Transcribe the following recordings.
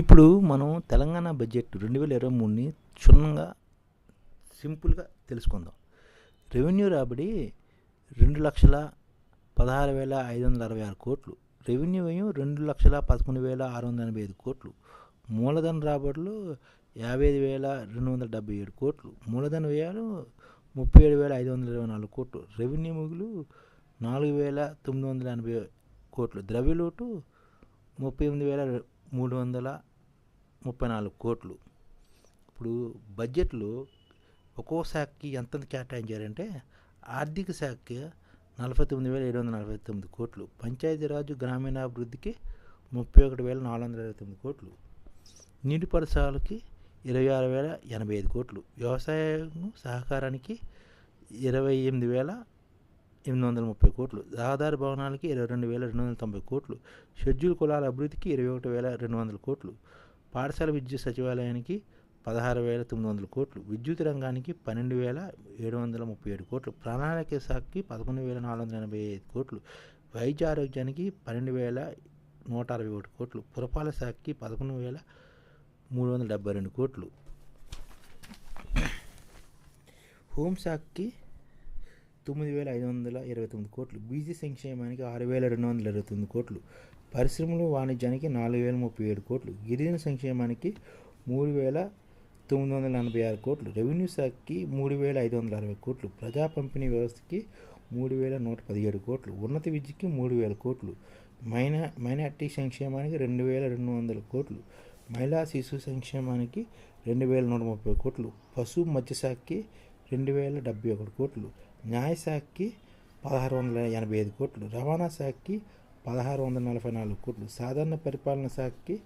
ఇప్పుడు మనం తెలంగాణ బడ్జెట్ రెండు వేల ఇరవై మూడుని క్షుణ్ణంగా సింపుల్గా తెలుసుకుందాం. రెవెన్యూ రాబడి రెండు లక్షల పదహారు వేల ఐదు వందల అరవై ఆరు కోట్లు. రెవెన్యూ వ్యయం రెండు లక్షల పదకొండు వేల ఆరు వందల ఎనభై ఐదు కోట్లు. మూలధన రాబడులు యాభై ఐదు వేల రెండు వందల డెబ్బై ఏడు కోట్లు. మూలధన వ్యయాలు ముప్పై ఏడు వేల ఐదు వందల ఇరవై నాలుగు కోట్లు. రెవెన్యూ మిగులు నాలుగు వేల తొమ్మిది వందల ఎనభై కోట్లు. ద్రవ్యలోటు ముప్పై ఎనిమిది వేల మూడు వందల ముప్పై నాలుగు కోట్లు. ఇప్పుడు బడ్జెట్లో ఒక్కో శాఖకి ఎంత కేటాయించారంటే ఆర్థిక శాఖకి నలభై తొమ్మిది వేల ఏడు వందల నలభై తొమ్మిది కోట్లు. పంచాయతీరాజు గ్రామీణాభివృద్ధికి ముప్పై ఒకటి వేల నాలుగు వందల ఇరవై తొమ్మిది కోట్లు. నీటి పరిసరాలకి ఇరవై ఆరు వేల ఎనభై ఐదు కోట్లు. వ్యవసాయం సహకారానికి ఇరవై ఎనిమిది వేల ఎనిమిది వందల ముప్పై కోట్లు రహదారి భవనాలకి ఇరవై రెండు వేల రెండు వందల తొంభై కోట్లు షెడ్యూల్ కులాల అభివృద్ధికి ఇరవై ఒకటి వేల రెండు వందల కోట్లు పాఠశాల విద్యుత్ సచివాలయానికి పదహారు వేల తొమ్మిది వందల కోట్లు విద్యుత్ రంగానికి పన్నెండు వేల ఏడు వందల ముప్పై ఏడు కోట్లు ప్రణాళిక శాఖకి పదకొండు వేల నాలుగు వందల ఎనభై ఐదు కోట్లు వైద్య ఆరోగ్యానికి పన్నెండు వేల నూట అరవై ఒకటి కోట్లు పురపాలక శాఖకి పదకొండు వేల మూడు వందల డెబ్బై రెండు కోట్లు. హోంశాఖకి తొమ్మిది వేల ఐదు వందల ఇరవై తొమ్మిది కోట్లు. బీజీ సంక్షేమానికి ఆరు వేల రెండు వందల ఇరవై తొమ్మిది కోట్లు. పరిశ్రమలు వాణిజ్యానికి నాలుగు వేల ముప్పై ఏడు కోట్లు. గిరిజన సంక్షేమానికి మూడు వేల తొమ్మిది వందల ఎనభై ఆరు కోట్లు. రెవెన్యూ శాఖకి మూడు వేల ఐదు వందల అరవై కోట్లు. ప్రజా పంపిణీ వ్యవస్థకి మూడు వేల నూట పదిహేడు కోట్లు. ఉన్నత విద్యకి మూడు వేల కోట్లు. మైనా మైనార్టీ సంక్షేమానికి రెండు వేల రెండు వందల కోట్లు. మహిళా శిశు సంక్షేమానికి రెండు వేల నూట ముప్పై కోట్లు. పశు మత్స్యశాఖకి రెండు వేల డెబ్బై ఒకటి కోట్లు. న్యాయశాఖకి పదహారు వందల ఎనభై ఐదు కోట్లు. రవాణా శాఖకి పదహారు వందల నలభై నాలుగు కోట్లు. సాధారణ పరిపాలన శాఖకి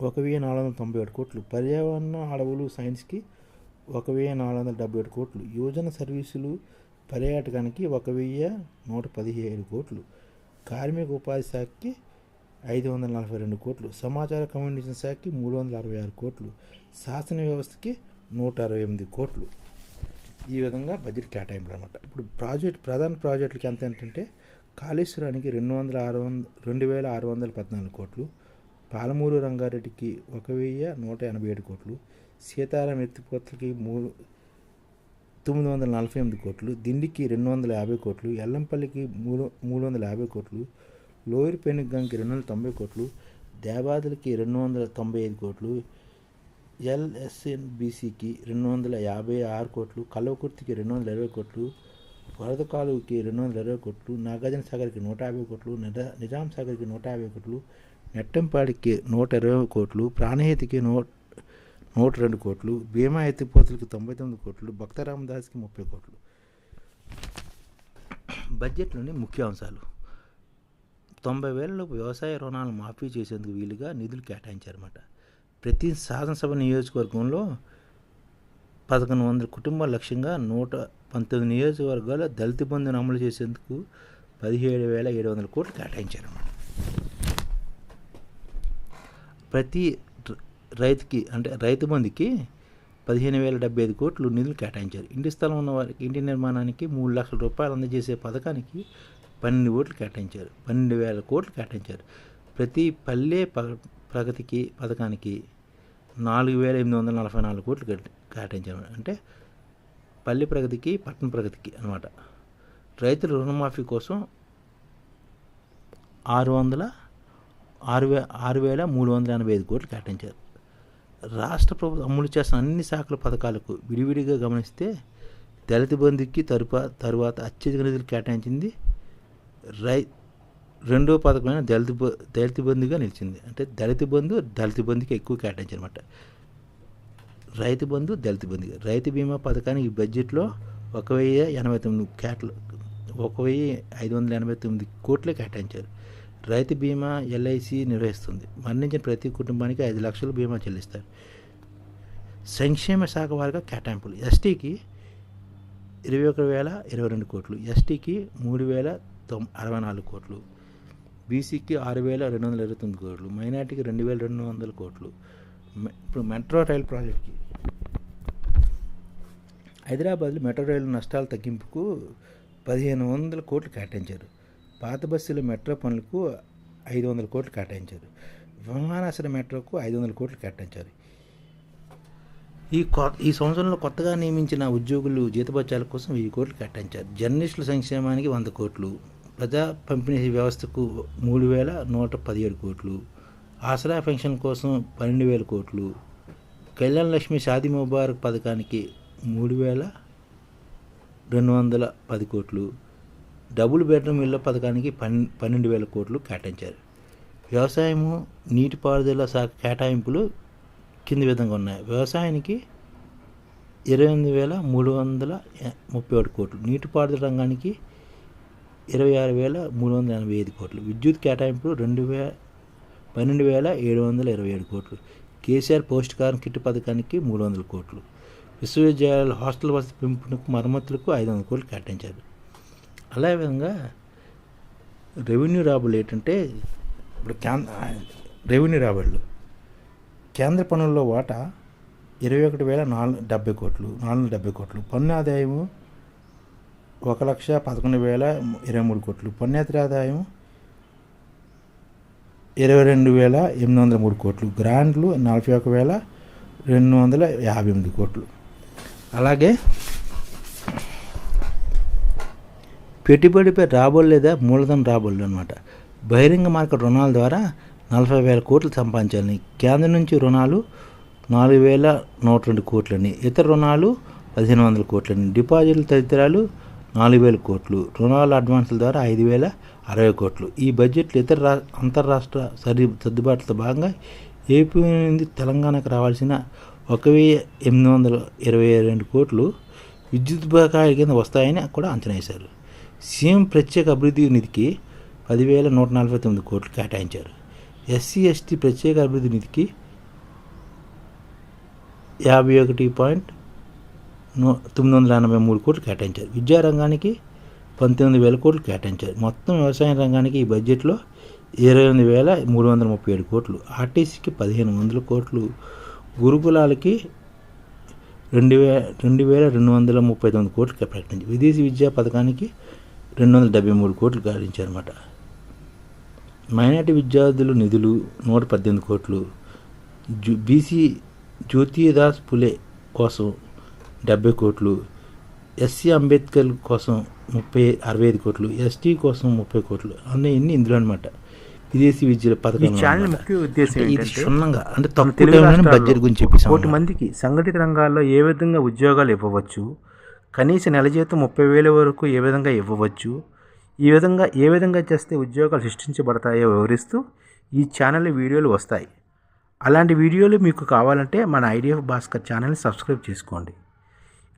ఒక వెయ్యి నాలుగు వందల తొంభై ఏడు కోట్లు. పర్యావరణ అడవులు సైన్స్కి ఒక వెయ్యి నాలుగు వందల డెబ్బై ఏడు కోట్లు. యువజన సర్వీసులు పర్యాటకానికి ఒక వెయ్యి నూట పదిహేడు కోట్లు. కార్మిక ఉపాధి శాఖకి ఐదు వందల నలభై రెండు కోట్లు. సమాచార కమ్యూనికేషన్ శాఖకి మూడు వందల అరవై ఆరు కోట్లు. శాసన వ్యవస్థకి నూట అరవై ఎనిమిది కోట్లు ఈ విధంగా బడ్జెట్ కేటాయింపులు అనమాట ఇప్పుడు ప్రాజెక్ట్ ప్రధాన ప్రాజెక్టులకి ఎంత ఏంటంటే కాళేశ్వరానికి రెండు వందల ఆరు వంద రెండు వేల ఆరు వందల పద్నాలుగు కోట్లు పాలమూరు రంగారెడ్డికి ఒక వెయ్యి నూట ఎనభై ఏడు కోట్లు సీతారాం ఎత్తిపోతలకి మూడు తొమ్మిది వందల నలభై ఎనిమిది కోట్లు దిండికి రెండు వందల యాభై కోట్లు ఎల్లంపల్లికి మూడు మూడు వందల యాభై కోట్లు లోయర్ పెనుగంకి రెండు వందల తొంభై కోట్లు దేవాదులకి రెండు వందల తొంభై ఐదు కోట్లు ఎల్ఎస్ఎన్బిసికి రెండు వందల యాభై ఆరు కోట్లు కల్వకుర్తికి రెండు వందల ఇరవై కోట్లు వరద కాలువకి రెండు వందల ఇరవై కోట్లు నాగార్జున సాగర్కి నూట యాభై కోట్లు నిజా నిజాం సాగర్కి నూట యాభై కోట్లు నెట్టంపాడికి నూట ఇరవై కోట్లు ప్రాణహితికి నూట నూట రెండు కోట్లు భీమా ఎత్తిపోతులకి తొంభై తొమ్మిది కోట్లు భక్త రామదాస్కి ముప్పై కోట్లు. బడ్జెట్లోని ముఖ్య అంశాలు తొంభై వేలలోపు వ్యవసాయ రుణాలు మాఫీ చేసేందుకు వీలుగా నిధులు కేటాయించారన్నమాట. ప్రతి శాసనసభ నియోజకవర్గంలో పదకొండు వందల కుటుంబాల లక్ష్యంగా నూట పంతొమ్మిది నియోజకవర్గాల దళిత బంధుని అమలు చేసేందుకు పదిహేడు వేల ఏడు వందల కోట్లు కేటాయించారన్నమాట. ప్రతి రైతుకి అంటే రైతు బంధుకి పదిహేను వేల డెబ్బై ఐదు కోట్లు నిధులు కేటాయించారు. ఇంటి స్థలం ఉన్న వారికి ఇంటి నిర్మాణానికి మూడు లక్షల రూపాయలు అందజేసే పథకానికి పన్నెండు కోట్లు కేటాయించారు. పన్నెండు వేల కోట్లు కేటాయించారు. ప్రతి పల్లె ప్రగతికి పథకానికి నాలుగు వేల ఎనిమిది వందల నలభై నాలుగు కోట్లు కేటాయించారు. అంటే పల్లె ప్రగతికి పట్టణ ప్రగతికి అనమాట రైతుల రుణమాఫీ కోసం ఆరు వందల ఆరు వే ఆరు వేల మూడు వందల ఎనభై ఐదు కోట్లు కేటాయించారు. రాష్ట్ర ప్రభుత్వం అమలు చేసిన అన్ని శాఖల పథకాలకు విడివిడిగా గమనిస్తే దళిత బంధుకి తరుపా తరువాత అత్యధిక నిధులు కేటాయించింది రై రెండో పథకమైన దళిత దళిత బంధుగా నిలిచింది. అంటే దళిత బంధు దళిత బంధుకి ఎక్కువ కేటాయించారన్నమాట రైతు బంధు దళిత బంధుగా రైతు బీమా పథకానికి ఈ బడ్జెట్లో ఒక వెయ్యి ఎనభై తొమ్మిది కేటలు ఒక వెయ్యి ఐదు వందల ఎనభై తొమ్మిది కోట్లే కేటాయించారు. రైతు బీమా ఎల్ఐసి నిర్వహిస్తుంది. మరణించిన ప్రతి కుటుంబానికి ఐదు లక్షలు బీమా చెల్లిస్తారు. సంక్షేమ శాఖ వారిగా కేటాయింపులు. ఎస్టీకి ఇరవై ఒక వేల ఇరవై రెండు కోట్లు. ఎస్టీకి మూడు వేల తొమ్ అరవై నాలుగు కోట్లు. బీసీకి ఆరు వేల రెండు వందల ఇరవై తొమ్మిది కోట్లు మైనార్టీకి రెండు వేల రెండు వందల కోట్లు. ఇప్పుడు మెట్రో రైల్ ప్రాజెక్ట్కి. హైదరాబాద్లో మెట్రో రైలు నష్టాల తగ్గింపుకు పదిహేను వందల కోట్లు కేటాయించారు. పాత బస్సుల మెట్రో పనులకు ఐదు వందల కోట్లు కేటాయించారు. విమానాశ్రయ మెట్రోకు ఐదు వందల కోట్లు కేటాయించారు. ఈ కొ ఈ సంవత్సరంలో కొత్తగా నియమించిన ఉద్యోగులు జీతభత్యాల కోసం వెయ్యి కోట్లు కేటాయించారు. జర్నలిస్టుల సంక్షేమానికి వంద కోట్లు. ప్రజా పంపిణీ వ్యవస్థకు మూడు వేల నూట పదిహేడు కోట్లు ఆసరా పెన్షన్ కోసం పన్నెండు వేల కోట్లు కళ్యాణ్ లక్ష్మి షాది ముబారక్ పథకానికి మూడు వేల రెండు వందల పది కోట్లు డబుల్ బెడ్రూమ్ ఇళ్ళ పథకానికి పన్ పన్నెండు వేల కోట్లు కేటాయించారు. వ్యవసాయము నీటిపారుదల శాఖ కేటాయింపులు కింది విధంగా ఉన్నాయి. వ్యవసాయానికి ఇరవై ఎనిమిది వేల మూడు వందల ముప్పై ఒకటి కోట్లు నీటిపారుదల రంగానికి ఇరవై ఆరు వేల మూడు వందల ఎనభై ఐదు కోట్లు. విద్యుత్ కేటాయింపులు రెండు వే పన్నెండు వేల ఏడు వందల ఇరవై ఏడు కోట్లు. కేసీఆర్ పౌష్టికారం కిట్ పథకానికి మూడు వందల కోట్లు. విశ్వవిద్యాలయాల హాస్టల్ వసతి పెంపునకు మరమ్మతులకు ఐదు వందల కోట్లు కేటాయించారు. అలా విధంగా రెవెన్యూ రాబడులు ఏంటంటే ఇప్పుడు కేంద్ర రెవెన్యూ రాబడులు. కేంద్ర పన్నుల్లో వాటా ఇరవై ఒకటి వేల నాలుగు డెబ్బై కోట్లు నాలుగు డెబ్బై కోట్లు. పన్ను ఆదాయము ఒక లక్ష పదకొండు వేల ఇరవై మూడు కోట్లు. పన్నేతర ఆదాయం ఇరవై రెండు వేల ఎనిమిది వందల మూడు కోట్లు. గ్రాంట్లు నలభై ఒక వేల రెండు వందల యాభై ఎనిమిది కోట్లు. అలాగే పెట్టుబడిపై రాబోలు లేదా మూలధన రాబోలు అనమాట బహిరంగ మార్కెట్ రుణాల ద్వారా నలభై వేల కోట్లు సంపాదించాలని కేంద్రం నుంచి రుణాలు నాలుగు వేల నూట రెండు కోట్లని ఇతర రుణాలు పదిహేను వందల కోట్లని డిపాజిట్లు తదితరాలు నాలుగు వేల కోట్లు రుణాల అడ్వాన్సుల ద్వారా ఐదు వేల అరవై కోట్లు. ఈ బడ్జెట్లు ఇతర రా అంతర్రాష్ట్ర సరి సర్దుబాట్లతో భాగంగా ఏపీ నుండి తెలంగాణకు రావాల్సిన ఒక వెయ్యి ఎనిమిది వందల ఇరవై రెండు కోట్లు విద్యుత్ బకాయిల కింద వస్తాయని కూడా అంచనా వేశారు. సీఎం ప్రత్యేక అభివృద్ధి నిధికి పదివేల నూట నలభై తొమ్మిది కోట్లు కేటాయించారు. ఎస్సీ ఎస్టీ ప్రత్యేక అభివృద్ధి నిధికి యాభై ఒకటి పాయింట్ తొమ్మిది వందల ఎనభై మూడు కోట్లు కేటాయించారు. విద్యారంగానికి పంతొమ్మిది వేల కోట్లు కేటాయించారు. మొత్తం వ్యవసాయ రంగానికి ఈ బడ్జెట్లో ఇరవై ఎనిమిది వేల మూడు వందల ముప్పై ఏడు కోట్లు. ఆర్టీసీకి పదిహేను వందల కోట్లు. గురుకులాలకి రెండు వే రెండు వేల రెండు వందల ముప్పై తొమ్మిది కోట్లు ప్రకటించి విదేశీ విద్యా పథకానికి రెండు వందల డెబ్బై మూడు కోట్లు గాడించారన్నమాట మైనార్టీ విద్యార్థులు నిధులు నూట పద్దెనిమిది కోట్లు. జు బీసీ జ్యోతిదాస్ పులే కోసం డెబ్బై కోట్లు ఎస్సీ అంబేద్కర్ కోసం ముప్పై అరవై ఐదు కోట్లు ఎస్టీ కోసం ముప్పై కోట్లు అన్నీ ఎన్ని ఇందులో అనమాట విదేశీ విద్యల పథకం ఇది క్షుణ్ణంగా అంటే తక్కువ బడ్జెట్ గురించి కోటి మందికి సంఘటిత రంగాల్లో ఏ విధంగా ఉద్యోగాలు ఇవ్వవచ్చు కనీస నెల జీతం ముప్పై వేల వరకు ఏ విధంగా ఇవ్వవచ్చు ఈ విధంగా ఏ విధంగా చేస్తే ఉద్యోగాలు సృష్టించబడతాయో వివరిస్తూ ఈ ఛానల్ వీడియోలు వస్తాయి. అలాంటి వీడియోలు మీకు కావాలంటే మన ఐడిఎఫ్ భాస్కర్ ఛానల్ని సబ్స్క్రైబ్ చేసుకోండి.